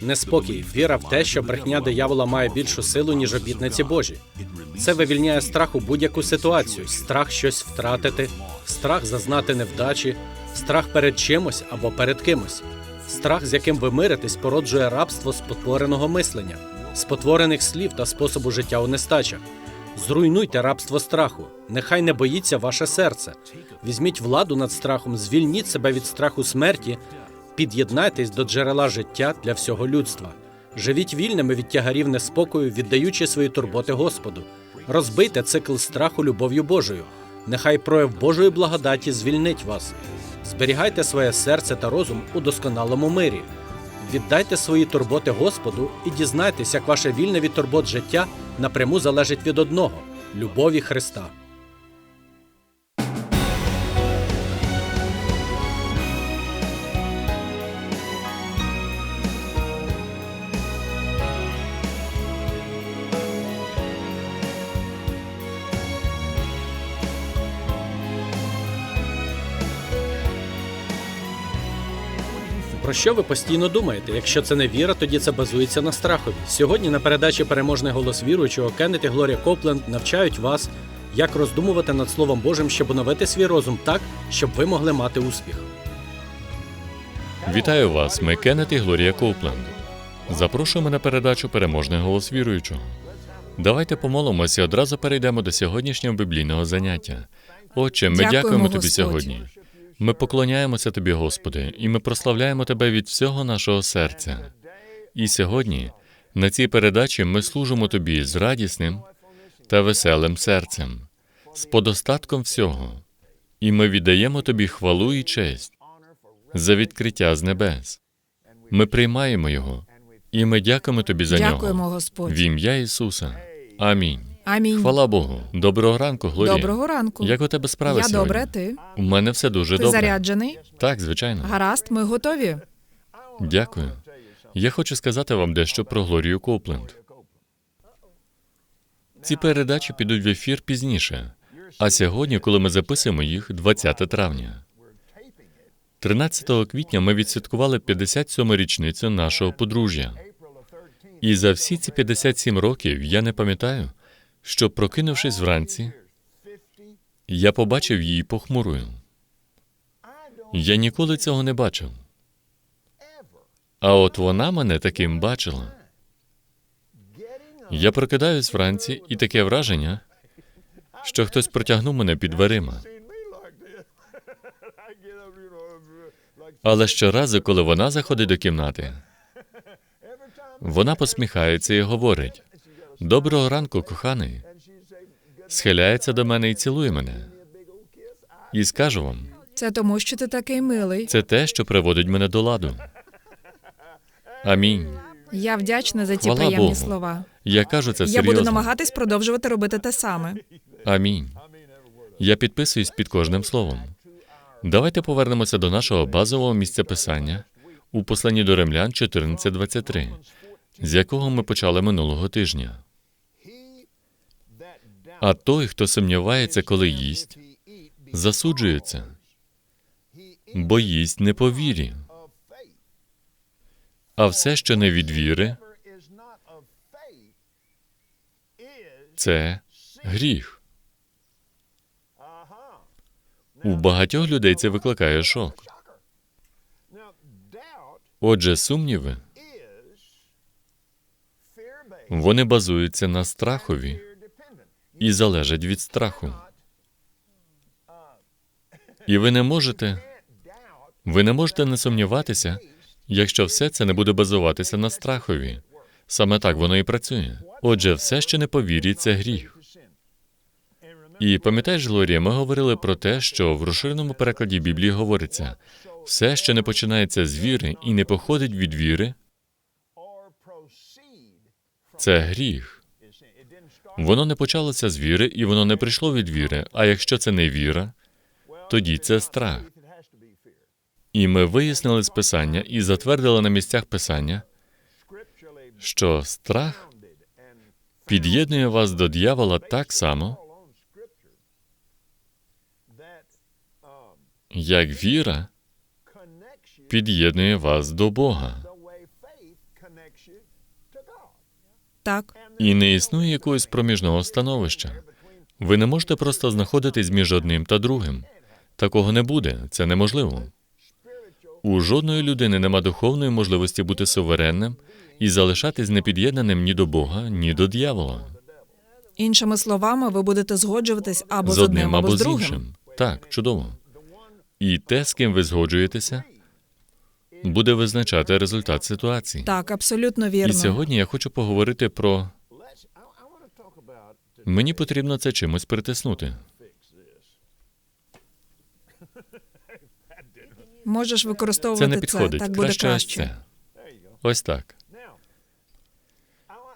Неспокій, віра в те, що брехня диявола має більшу силу, ніж обітниці Божі. Це вивільняє страх у будь-яку ситуацію, страх щось втратити, страх зазнати невдачі, страх перед чимось або перед кимось. Страх, з яким ви миритесь, породжує рабство спотвореного мислення, спотворених слів та способу життя у нестачах. Зруйнуйте рабство страху. Нехай не боїться ваше серце. Візьміть владу над страхом, звільніть себе від страху смерті, під'єднайтесь до джерела життя для всього людства. Живіть вільними від тягарів неспокою, віддаючи свої турботи Господу. Розбийте цикл страху любов'ю Божою. Нехай прояв Божої благодаті звільнить вас. Зберігайте своє серце та розум у досконалому мирі. Віддайте свої турботи Господу і дізнайтесь, як ваше вільне від турбот життя напряму залежить від одного любові Христа. Про що ви постійно думаєте? Якщо це не віра, тоді це базується на страхові. Сьогодні на передачі Переможний голос віруючого Кеннет і Глорія Копленд навчають вас, як роздумувати над Словом Божим, щоб оновити свій розум так, щоб ви могли мати успіх. Вітаю вас, ми Кеннет і Глорія Коупленд. Запрошуємо на передачу Переможний голос віруючого. Давайте помолимося і одразу перейдемо до сьогоднішнього біблійного заняття. Отче, ми Дякуємо, дякуємо тобі Господь. сьогодні. Ми поклоняємося тобі, Господи, і ми прославляємо тебе від всього нашого серця. І сьогодні на цій передачі ми служимо тобі з радісним та веселим серцем, з подостатком всього. І ми віддаємо тобі хвалу і честь за відкриття з небес. Ми приймаємо його, і ми дякуємо тобі за Дякуємо, нього. Господь. В ім'я Ісуса. Амінь. Амінь. Хвала Богу. Доброго ранку, Глорія. Доброго ранку. Як у тебе справи Я сьогодні? добре, ти? У мене все дуже Ти добре. заряджений? Так, звичайно. Гаразд, ми готові. Дякую. Я хочу сказати вам дещо про Глорію Копленд. Ці передачі підуть в ефір пізніше. А сьогодні, коли ми записуємо їх, 20 травня. 13 квітня ми відсвяткували 57 річницю нашого подружжя. І за всі ці 57 років я не пам'ятаю, що, прокинувшись вранці, я побачив її похмурою. Я ніколи цього не бачив. А от вона мене таким бачила. Я прокидаюсь вранці, і таке враження, що хтось протягнув мене під дверима. Але щоразу, коли вона заходить до кімнати, вона посміхається і говорить: Доброго ранку, коханий. Схиляється до мене і цілує мене. І скажу вам, Це тому, що ти такий милий. це те, що приводить мене до ладу. Амінь. Я вдячна за ці Хвала приємні Богу. слова. Я кажу це Я серйозно. буду намагатись продовжувати робити те саме. Амінь. Я підписуюсь під кожним словом. Давайте повернемося до нашого базового місця писання у посланні до римлян 14.23, з якого ми почали минулого тижня. А той, хто сумнівається, коли їсть, засуджується, бо їсть не по вірі. А все, що не від віри, це гріх. У багатьох людей це викликає шок. Отже, сумніви вони базуються на страхові і залежать від страху. І ви не можете, ви не можете не сумніватися, якщо все це не буде базуватися на страхові. Саме так воно і працює. Отже, все, що не по вірі, це гріх. І пам'ятаєш, Глорія, ми говорили про те, що в розширеному перекладі Біблії говориться: все, що не починається з віри і не походить від віри, це гріх. Воно не почалося з віри, і воно не прийшло від віри. А якщо це не віра, тоді це страх. І ми вияснили з писання і затвердили на місцях писання, що страх під'єднує вас до дьявола так само, як віра під'єднує вас до Бога. Так, І не існує якогось проміжного становища. Ви не можете просто знаходитись між одним та другим. Такого не буде, це неможливо. У жодної людини нема духовної можливості бути суверенним і залишатись непід'єднаним ні до Бога, ні до дьявола. іншими словами, ви будете згоджуватись або з одним або з з другим. іншим. Так, чудово. І те, з ким ви згоджуєтеся, буде визначати результат ситуації. Так, абсолютно вірно. І сьогодні я хочу поговорити про мені потрібно це чимось притиснути. Можеш Це не підходить. так буде краще, краще. це. Ось так.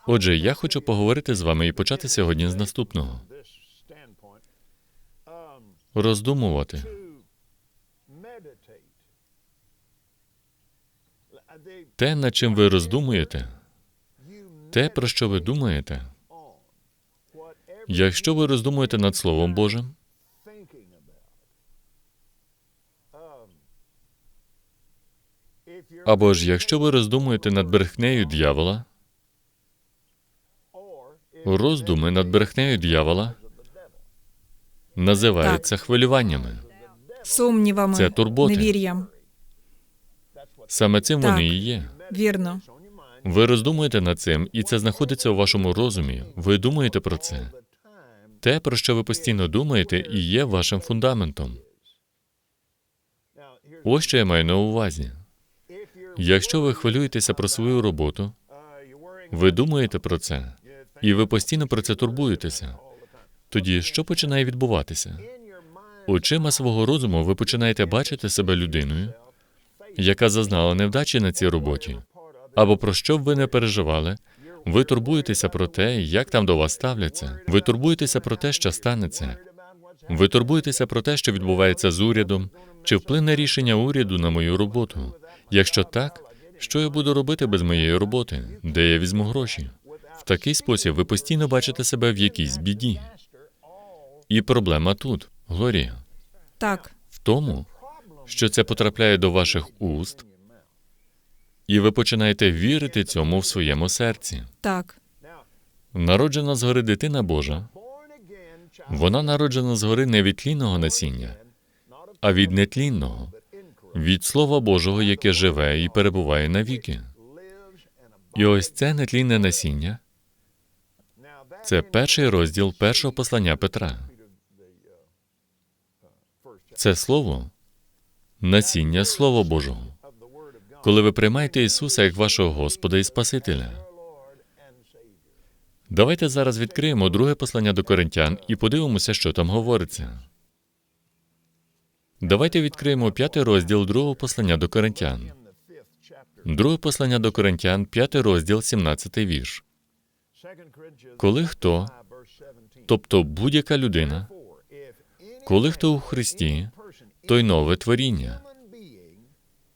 Отже, я хочу поговорити з вами і почати сьогодні з наступного: роздумувати. Те, над чим ви роздумуєте, те, про що ви думаєте, якщо ви роздумуєте над Словом Божим, або ж якщо ви роздумуєте над брехнею дьявола, роздуми над брехнею дьявола називаються хвилюваннями. Сумнівами, Це турботи. невір'ям. Саме цим Так. вони і є. Вірно. Ви роздумуєте над цим, і це знаходиться у вашому розумі. Ви думаєте про це. Те, про що ви постійно думаєте, і є вашим фундаментом. Ось що я маю на увазі. Якщо ви хвилюєтеся про свою роботу, ви думаєте про це, і ви постійно про це турбуєтеся. Тоді що починає відбуватися? Очима свого розуму ви починаєте бачити себе людиною, яка зазнала невдачі на цій роботі. Або про що б ви не переживали, ви турбуєтеся про те, як там до вас ставляться. Ви турбуєтеся про те, що станеться. Ви турбуєтеся про те, що відбувається з урядом, чи вплине рішення уряду на мою роботу. Якщо так, що я буду робити без моєї роботи? Де я візьму гроші? В такий спосіб ви постійно бачите себе в якійсь біді. І проблема тут, Глорія, Так, в тому, що це потрапляє до ваших уст, і ви починаєте вірити цьому в своєму серці. так, Народжена згори дитина Божа, вона народжена згори не від тлінного насіння, а від нетлінного, від Слова Божого, яке живе і перебуває навіки. І ось це нетлінне насіння це перший розділ першого послання Петра. Це слово насіння Слова Божого. Коли ви приймаєте Ісуса як вашого Господа і Спасителя. Давайте зараз відкриємо друге послання до Коринтян і подивимося, що там говориться. Давайте відкриємо п'ятий розділ другого послання до Коринтян. Друге послання до Коринтян, п'ятий розділ, 17 вірш. Коли хто, тобто будь-яка людина, коли хто у Христі, той нове творіння.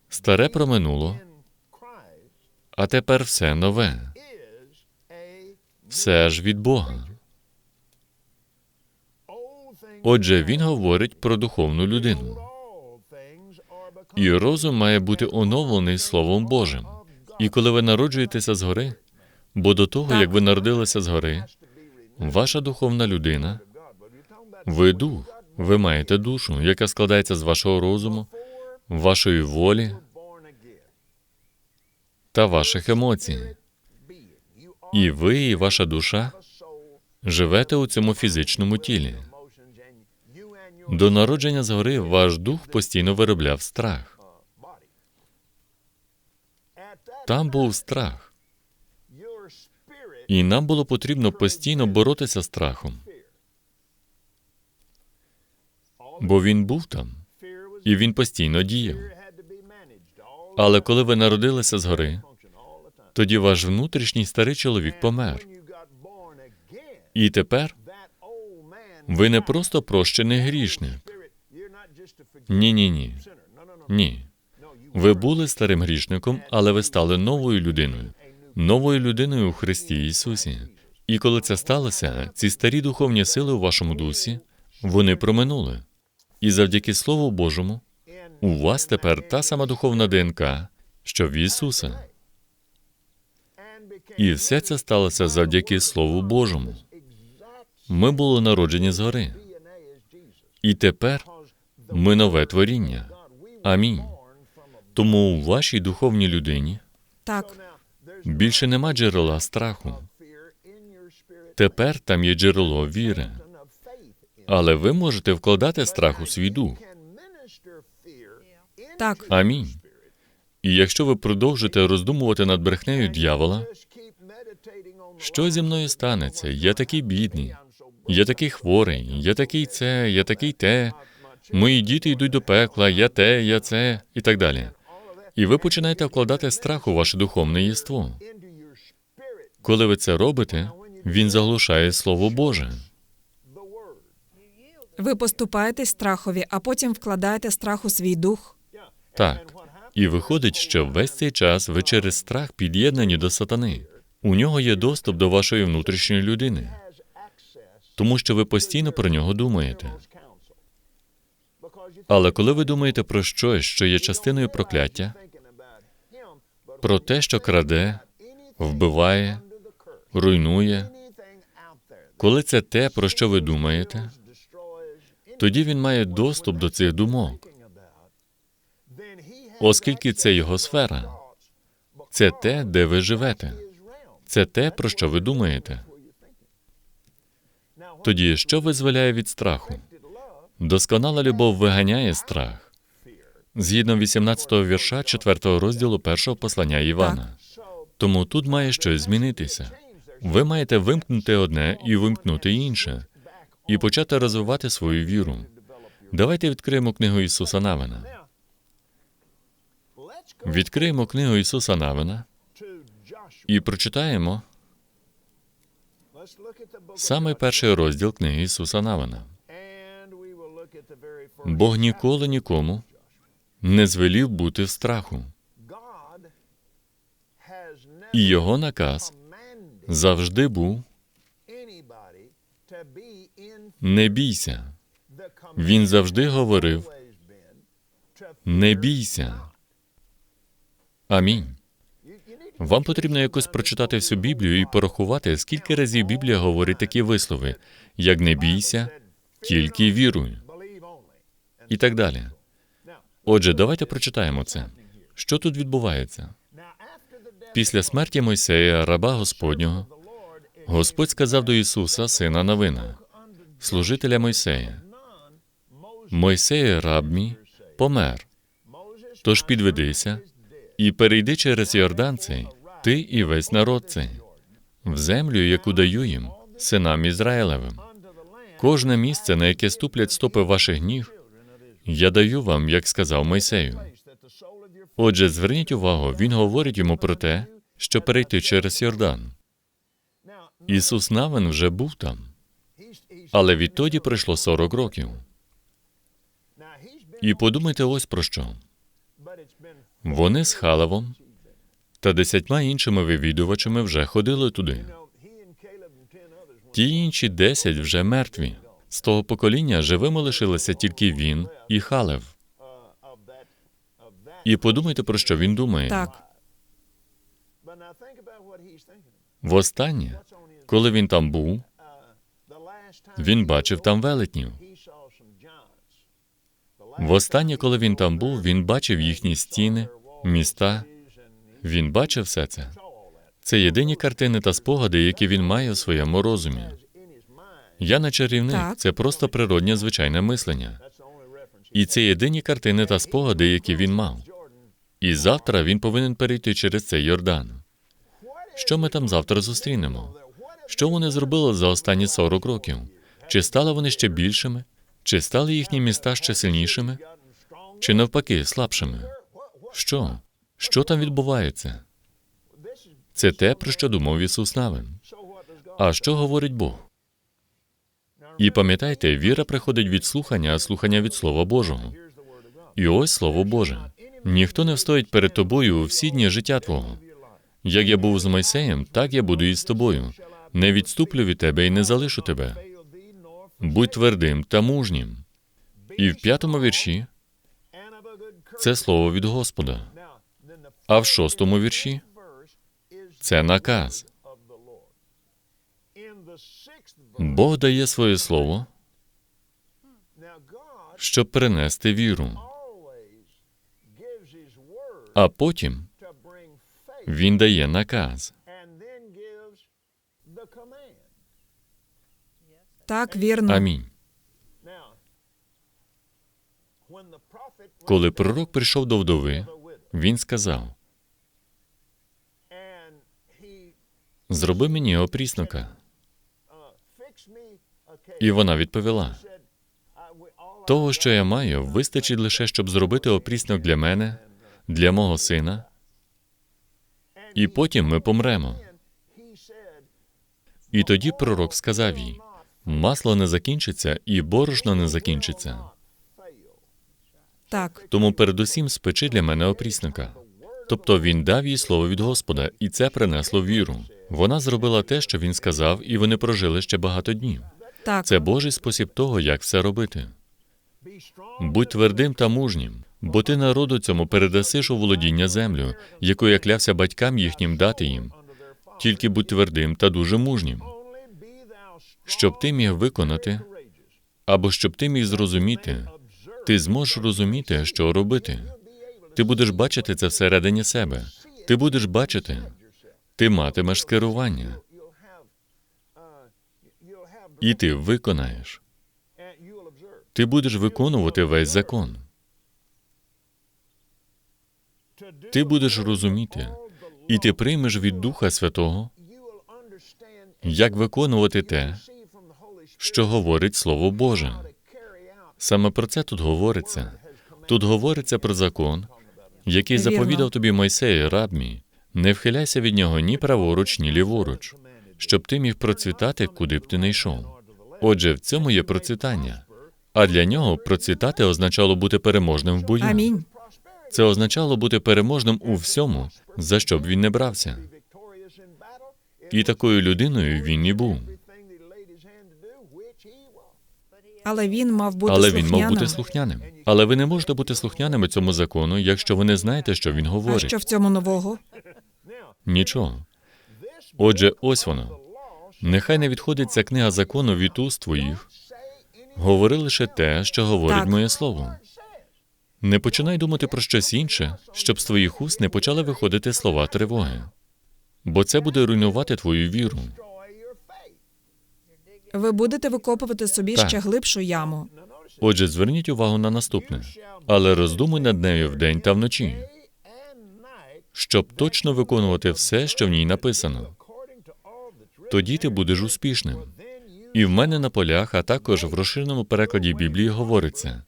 Старе проминуло, а тепер все нове. Все ж від Бога. Отже, він говорить про духовну людину. І розум має бути оновлений Словом Божим. І коли ви народжуєтеся згори, бо до того, як ви народилися згори, ваша духовна людина, ви дух, ви маєте душу, яка складається з вашого розуму, вашої волі та ваших емоцій. І ви, і ваша душа живете у цьому фізичному тілі. До народження згори ваш дух постійно виробляв страх. Там був страх, і нам було потрібно постійно боротися з страхом. Бо він був там, і він постійно діяв. Але коли ви народилися згори, тоді ваш внутрішній старий чоловік помер. І тепер ви не просто прощений грішник. Ні, ні, ні. Ні. Ви були старим грішником, але ви стали новою людиною, новою людиною у Христі Ісусі. І коли це сталося, ці старі духовні сили у вашому дусі вони проминули. І завдяки Слову Божому у вас тепер та сама духовна ДНК, що в Ісуса. І все це сталося завдяки Слову Божому. Ми були народжені згори. І тепер ми нове творіння. Амінь. Тому у вашій духовній людині Так, більше нема джерела страху. Тепер там є джерело віри. Але ви можете вкладати страх у свій дух. так, Амінь. І якщо ви продовжите роздумувати над брехнею дьявола, що зі мною станеться? Я такий бідний, я такий хворий, я такий це, я такий те. Мої діти йдуть до пекла, я те, я це і так далі. І ви починаєте вкладати страх у ваше духовне єство. Коли ви це робите, він заглушає Слово Боже. Ви поступаєтесь страхові, а потім вкладаєте страх у свій дух. Так. І виходить, що весь цей час ви через страх під'єднані до сатани. У нього є доступ до вашої внутрішньої людини, тому що ви постійно про нього думаєте. Але коли ви думаєте про щось, що є частиною прокляття, про те, що краде, вбиває, руйнує, коли це те, про що ви думаєте, тоді він має доступ до цих думок, оскільки це його сфера. Це те, де ви живете. Це те, про що ви думаєте. Тоді що визволяє від страху? Досконала любов виганяє страх. Згідно 18-го вірша 4 розділу першого послання Івана. Тому тут має щось змінитися. Ви маєте вимкнути одне і вимкнути інше, і почати розвивати свою віру. Давайте відкриємо книгу Ісуса Навина. Відкриємо книгу Ісуса Навина і прочитаємо саме перший розділ книги Ісуса Навина. Бог ніколи нікому не звелів бути в страху, і його наказ завжди був не бійся. Він завжди говорив не бійся. Амінь. Вам потрібно якось прочитати всю Біблію і порахувати, скільки разів Біблія говорить такі вислови, як не бійся, тільки віруй, і так далі. Отже, давайте прочитаємо це. Що тут відбувається? Після смерті Мойсея, раба Господнього, Господь сказав до Ісуса, сина Навина, служителя Мойсея. Мойсей, раб мій, помер. Тож підведися і перейди через Йордан цей, ти і весь народ цей, в землю, яку даю їм, синам Ізраїлевим. Кожне місце, на яке ступлять стопи ваших ніг, я даю вам, як сказав Мойсею. Отже, зверніть увагу, він говорить йому про те, що перейти через Йордан. Ісус Навин вже був там, але відтоді пройшло 40 років. І подумайте ось про що. Вони з Халевом та десятьма іншими вивідувачами вже ходили туди. Ті інші десять вже мертві. З того покоління живими лишилися тільки він і Халев. І подумайте, про що він думає. Так, Востаннє, коли він там був, він бачив там велетнів. Востаннє, коли він там був, він бачив їхні стіни, міста. Він бачив все це. Це єдині картини та спогади, які він має у своєму розумі. Я не чарівник, Так. це просто природнє звичайне мислення. І це єдині картини та спогади, які він мав. І завтра він повинен перейти через цей Йордан. Що ми там завтра зустрінемо? Що вони зробили за останні 40 років? Чи стали вони ще більшими? Чи стали їхні міста ще сильнішими? Чи навпаки слабшими? Що? Що там відбувається? Це те, про що думав Ісус Навин. А що говорить Бог? І пам'ятайте, віра приходить від слухання, а слухання від Слова Божого. І ось Слово Боже. Ніхто не встоїть перед тобою у всі дні життя твого. Як я був з Мойсеєм, так я буду і з тобою. Не відступлю від тебе і не залишу тебе. Будь твердим та мужнім. І в п'ятому вірші це слово від Господа. А в шостому вірші Це наказ. Бог дає своє слово, щоб принести віру, а потім він дає наказ. Так, вірно. Амінь. Коли пророк прийшов до вдови, він сказав: Зроби мені опрісника. І вона відповіла: того, що я маю, вистачить лише, щоб зробити опріснок для мене, для мого сина, і потім ми помремо. І тоді пророк сказав їй: масло не закінчиться, і борошно не закінчиться. Так, Тому передусім спечи для мене опрісника. Тобто він дав їй слово від Господа, і це принесло віру. Вона зробила те, що він сказав, і вони прожили ще багато днів. так. Це Божий спосіб того, як все робити. Будь твердим та мужнім, бо ти народу цьому передасиш у володіння землю, яку я клявся батькам їхнім дати їм. Тільки будь твердим та дуже мужнім, щоб ти міг виконати, або щоб ти міг зрозуміти, ти зможеш розуміти, що робити. Ти будеш бачити це всередині себе. Ти будеш бачити, ти матимеш скерування, і ти виконаєш. Ти будеш виконувати весь закон. Ти будеш розуміти, і ти приймеш від Духа Святого, як виконувати те, що говорить Слово Боже. Саме про це тут говориться. Тут говориться про закон, який Вірно. заповідав тобі Мойсей, раб мій. Не вхиляйся від нього ні праворуч, ні ліворуч, щоб ти міг процвітати, куди б ти не йшов. Отже, в цьому є процвітання. А для нього процвітати означало бути переможним в бою. Амінь. Це означало бути переможним у всьому, за що б він не брався. І такою людиною він і був. Але він мав бути Але він слухняним. мав бути слухняним. Але ви не можете бути слухняними цьому закону, якщо ви не знаєте, що він А говорить. що в цьому нового? Нічого. Отже, ось воно. Нехай не відходить ця книга закону від уст твоїх. Говори лише те, що говорить Так. моє слово. Не починай думати про щось інше, щоб з твоїх уст не почали виходити слова тривоги. Бо це буде руйнувати твою віру. Ви будете викопувати собі Так. ще глибшу яму. Отже, зверніть увагу на наступне, але роздумуй над нею вдень та вночі, щоб точно виконувати все, що в ній написано. Тоді ти будеш успішним. І в мене на полях, а також в розширеному перекладі Біблії говориться: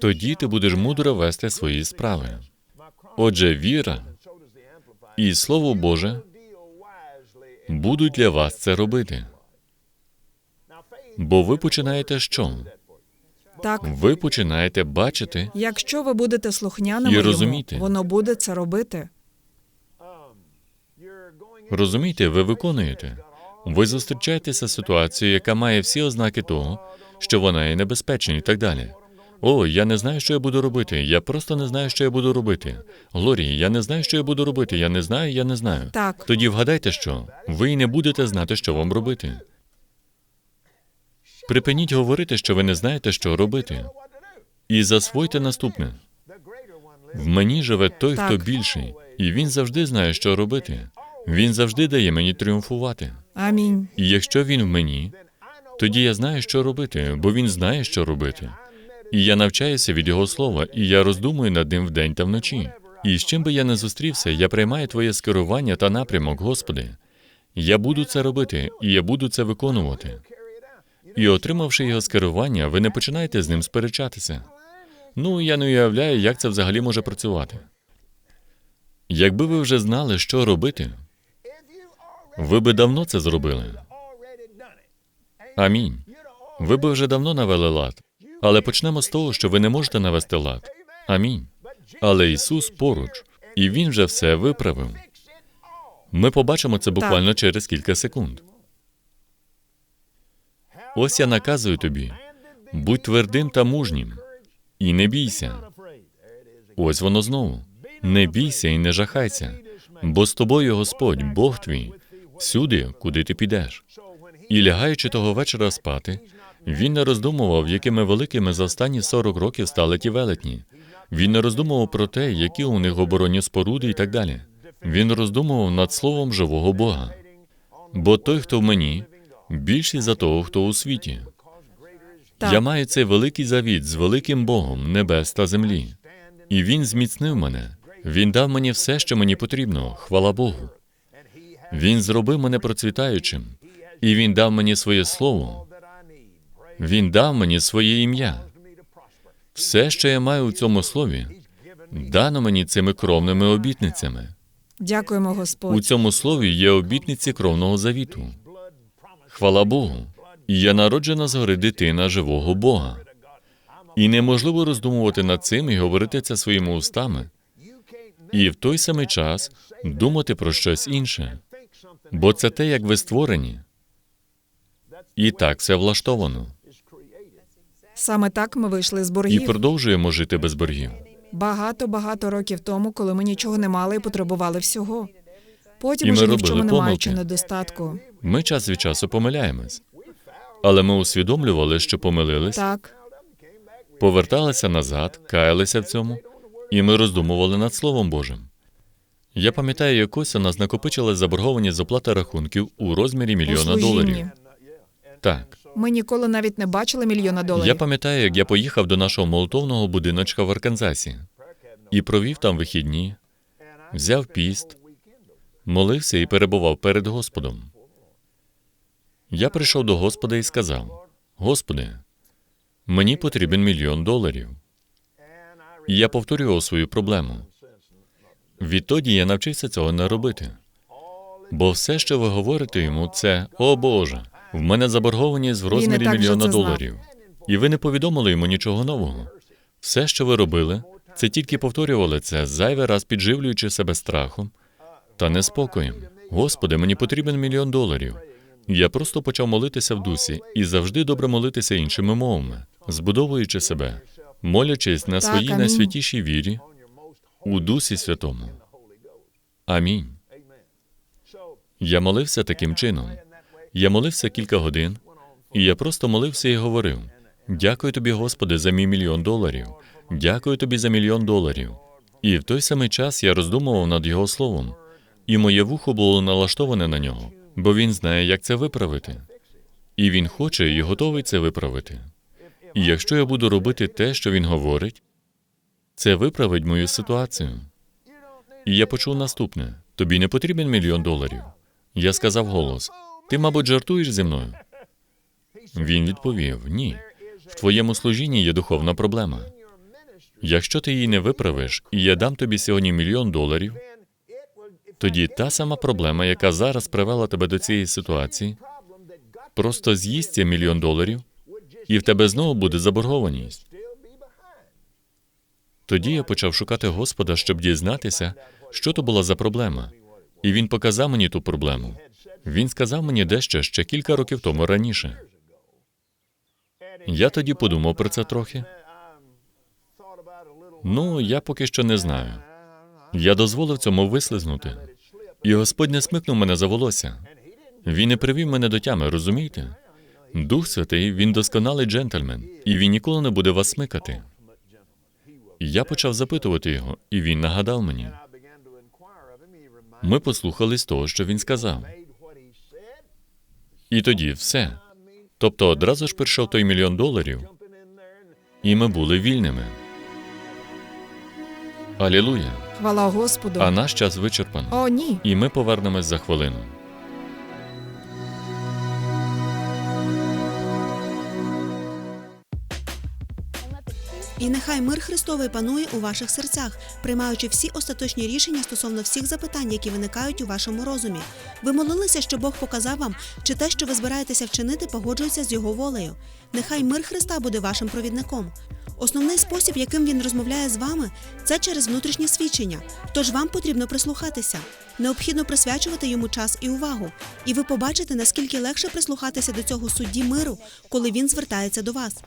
тоді ти будеш мудро вести свої справи. Отже, віра і Слово Боже будуть для вас це робити. Бо ви починаєте що? Так, Ви починаєте бачити, якщо ви будете слухняними І йому, розуміти. воно буде це робити. розумієте, ви виконуєте. Ви зустрічаєтеся з ситуацією, яка має всі ознаки того, що вона є небезпечна і так далі. О, я не знаю, що я буду робити. Я просто не знаю, що я буду робити. Глорії, я не знаю, що я буду робити. Я не знаю, я не знаю. Так. Тоді вгадайте, що ви й не будете знати, що вам робити. Припиніть говорити, що ви не знаєте, що робити. І засвойте наступне. В мені живе той, Так. хто більший, і він завжди знає, що робити. Він завжди дає мені тріумфувати. Амінь. І якщо він в мені, тоді я знаю, що робити, бо він знає, що робити. І я навчаюся від його слова, і я роздумую над ним вдень та вночі. І з чим би я не зустрівся, я приймаю твоє скерування та напрямок, Господи. Я буду це робити, і я буду це виконувати. І отримавши його скерування, ви не починаєте з ним сперечатися. Ну, я не уявляю, як це взагалі може працювати. Якби ви вже знали, що робити, ви би давно це зробили. Амінь. Ви би вже давно навели лад. Але почнемо з того, що ви не можете навести лад. Амінь. Але Ісус поруч, і Він вже все виправив. Ми побачимо це буквально через кілька секунд. Ось я наказую тобі: будь твердим та мужнім, і не бійся. Ось воно знову. Не бійся і не жахайся, Бо з тобою Господь, Бог твій, всюди, куди ти підеш. І лягаючи того вечора спати, він не роздумував, якими великими за останні 40 років стали ті велетні. Він не роздумував про те, які у них оборонні споруди і так далі. Він роздумував над словом живого Бога. Бо той, хто в мені, більший за того, хто у світі. Так. Я маю цей великий завіт з великим Богом небес та землі. І він зміцнив мене. Він дав мені все, що мені потрібно, хвала Богу. Він зробив мене процвітаючим, і він дав мені своє слово. Він дав мені своє ім'я. Все, що я маю у цьому слові, дано мені цими кровними обітницями. Дякуємо, У цьому слові є обітниці кровного завіту. Хвала Богу. Я народжена згори дитина живого Бога. І неможливо роздумувати над цим і говорити це своїми устами, і в той самий час думати про щось інше. Бо це те, як ви створені. І так все влаштовано. Саме так ми вийшли з боргів. І продовжуємо жити без боргів. багато багато років тому, коли ми нічого не мали і потребували всього. Потім І ми уже ні в чому не помилки. маючи недостатку. Ми час від часу помиляємось. Але ми усвідомлювали, що помилились, Так, поверталися назад, каялися в цьому, і ми роздумували над Словом Божим. Я пам'ятаю, якось у нас накопичилась заборгованість з оплати рахунків у розмірі мільйона доларів. Так. Ми ніколи навіть не бачили мільйона доларів. Я пам'ятаю, як я поїхав до нашого молотовного будиночка в Арканзасі і провів там вихідні, взяв піст, молився і перебував перед Господом. Я прийшов до Господа і сказав: Господи, мені потрібен мільйон доларів. І я повторював свою проблему. Відтоді я навчився цього не робити. Бо все, що ви говорите йому, це о Боже, в мене заборгованість в розмірі так вже мільйона це доларів. І ви не повідомили йому нічого нового. Все, що ви робили, це тільки повторювали це, зайвий раз підживлюючи себе страхом та неспокоєм. Господи, мені потрібен мільйон доларів. Я просто почав молитися в дусі і завжди добре молитися іншими мовами, збудовуючи себе, молячись на своїй найсвятішій вірі у Дусі Святому. Амінь. Я молився таким чином. Я молився кілька годин, і я просто молився і говорив: Дякую тобі, Господи, за мій мільйон доларів. Дякую тобі за мільйон доларів. І в той самий час я роздумував над його словом, і моє вухо було налаштоване на нього, бо він знає, як це виправити. І він хоче і готовий це виправити. І якщо я буду робити те, що він говорить, це виправить мою ситуацію. І я почув наступне: тобі не потрібен мільйон доларів. Я сказав голос: Ти, мабуть, жартуєш зі мною? Він відповів: Ні. В твоєму служінні є духовна проблема. Якщо ти її не виправиш, і я дам тобі сьогодні мільйон доларів, тоді та сама проблема, яка зараз привела тебе до цієї ситуації, просто з'їсть мільйон доларів, і в тебе знову буде заборгованість. Тоді я почав шукати Господа, щоб дізнатися, що то була за проблема. І він показав мені ту проблему. Він сказав мені дещо ще кілька років тому раніше. Я тоді подумав про це трохи. Ну, я поки що не знаю. Я дозволив цьому вислизнути. І Господь не смикнув мене за волосся. Він не привів мене до тями, розумієте? Дух Святий, він досконалий джентльмен, і він ніколи не буде вас смикати. І я почав запитувати його, і він нагадав мені. Ми послухались того, що він сказав. І тоді все. Тобто одразу ж прийшов той мільйон доларів, і ми були вільними. Алілуя! Хвала Господу. А наш час вичерпано. О, ні. І ми повернемось за хвилину. І нехай мир Христовий панує у ваших серцях, приймаючи всі остаточні рішення стосовно всіх запитань, які виникають у вашому розумі. Ви молилися, що Бог показав вам, чи те, що ви збираєтеся вчинити, погоджується з його волею. Нехай мир Христа буде вашим провідником. Основний спосіб, яким він розмовляє з вами, це через внутрішнє свідчення. Тож вам потрібно прислухатися. Необхідно присвячувати йому час і увагу, і ви побачите, наскільки легше прислухатися до цього судді миру, коли він звертається до вас.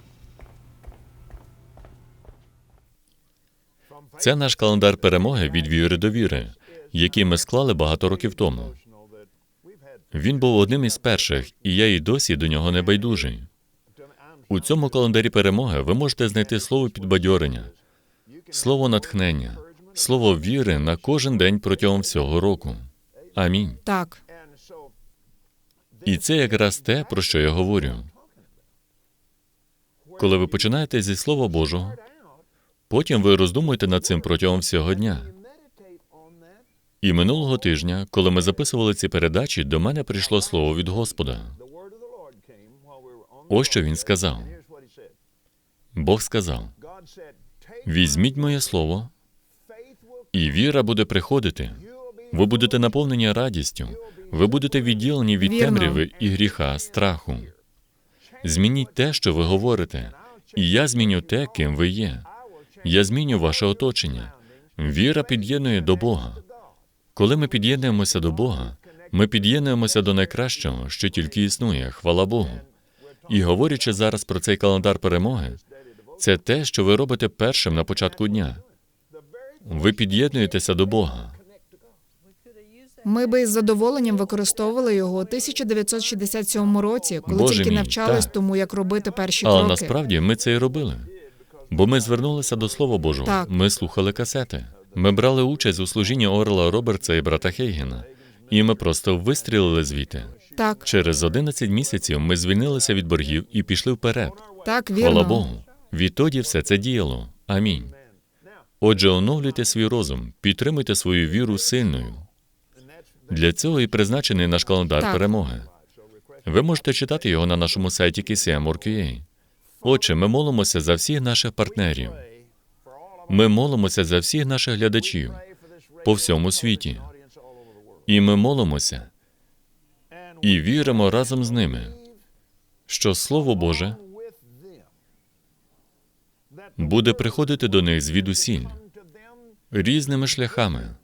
Це наш календар перемоги від віри до віри. який ми склали багато років тому. Він був одним із перших, і я і досі до нього не байдужий. У цьому календарі перемоги ви можете знайти слово підбадьорення, слово натхнення, слово віри на кожен день протягом всього року. Амінь. Так, І це якраз те, про що я говорю. Коли ви починаєте зі Слова Божого, потім ви роздумуєте над цим протягом всього дня. І минулого тижня, коли ми записували ці передачі, до мене прийшло слово від Господа. Ось що він сказав. Бог сказав: візьміть моє слово, і віра буде приходити. Ви будете наповнені радістю, ви будете відділені від Вірно. темряви і гріха, страху. Змініть те, що ви говорите, і я зміню те, ким ви є. Я зміню ваше оточення. Віра під'єднує до Бога. Коли ми під'єднуємося до Бога, ми під'єднуємося до найкращого, що тільки існує, хвала Богу. І говорячи зараз про цей календар перемоги, це те, що ви робите першим на початку дня. Ви під'єднуєтеся до Бога. ми би із задоволенням використовували його у 1967 році, коли Боже тільки мій, навчались так. тому, як робити перші Але кроки. насправді ми це і робили. Бо ми звернулися до Слова Божого, Так. ми слухали касети. Ми брали участь у служінні Орла Робертса і брата Хейгена. І ми просто вистрілили звідти. Так, Через 11 місяців ми звільнилися від боргів і пішли вперед. так, вірно. Хвала Богу. Відтоді все це діяло. Амінь. Отже, оновлюйте свій розум, підтримуйте свою віру сильною. Для цього і призначений наш календар Так. перемоги. Ви можете читати його на нашому сайті KCM.org.ua. Отже, ми молимося за всіх наших партнерів. Ми молимося за всіх наших глядачів по всьому світі. І ми молимося і віримо разом з ними, що Слово Боже буде приходити до них звідусіль різними шляхами.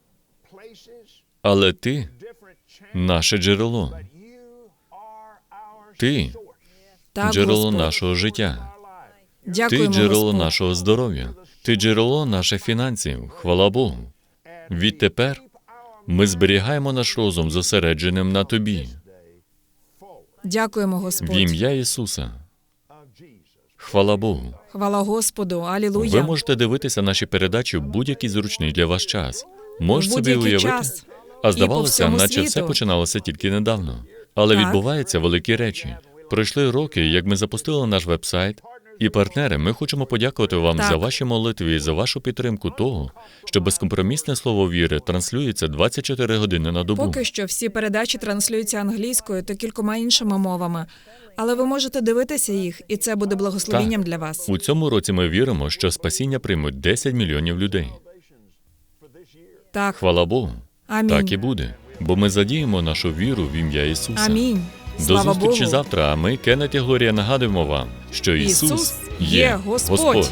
Але ти наше джерело, ти Так, джерело Господь. нашого життя, ти джерело Господь. нашого здоров'я, ти джерело наших фінансів. Хвала Богу. Відтепер ми зберігаємо наш розум зосередженим на тобі. Дякуємо, В ім'я Ісуса. Хвала Богу. Хвала Господу. Алілуя. Ви можете дивитися наші передачі в будь-який зручний для вас час. Можете собі уявити? час. А здавалося, наче все починалося тільки недавно. Але Так. відбуваються великі речі. Пройшли роки, як ми запустили наш вебсайт. І партнери, ми хочемо подякувати вам Так. за ваші молитви і за вашу підтримку того, що безкомпромісне слово віри транслюється 24 години на добу. Поки що всі передачі транслюються англійською та кількома іншими мовами. Але ви можете дивитися їх, і це буде благословенням для вас. У цьому році ми віримо, що спасіння приймуть 10 мільйонів людей. Так, Хвала Богу. амінь. Так і буде. Бо ми задіємо нашу віру в ім'я Ісуса. Амінь. До Слава зустрічі Богу. завтра. А ми, Кеннет і Глорія, нагадуємо вам, що Ісус, Ісус є Господь.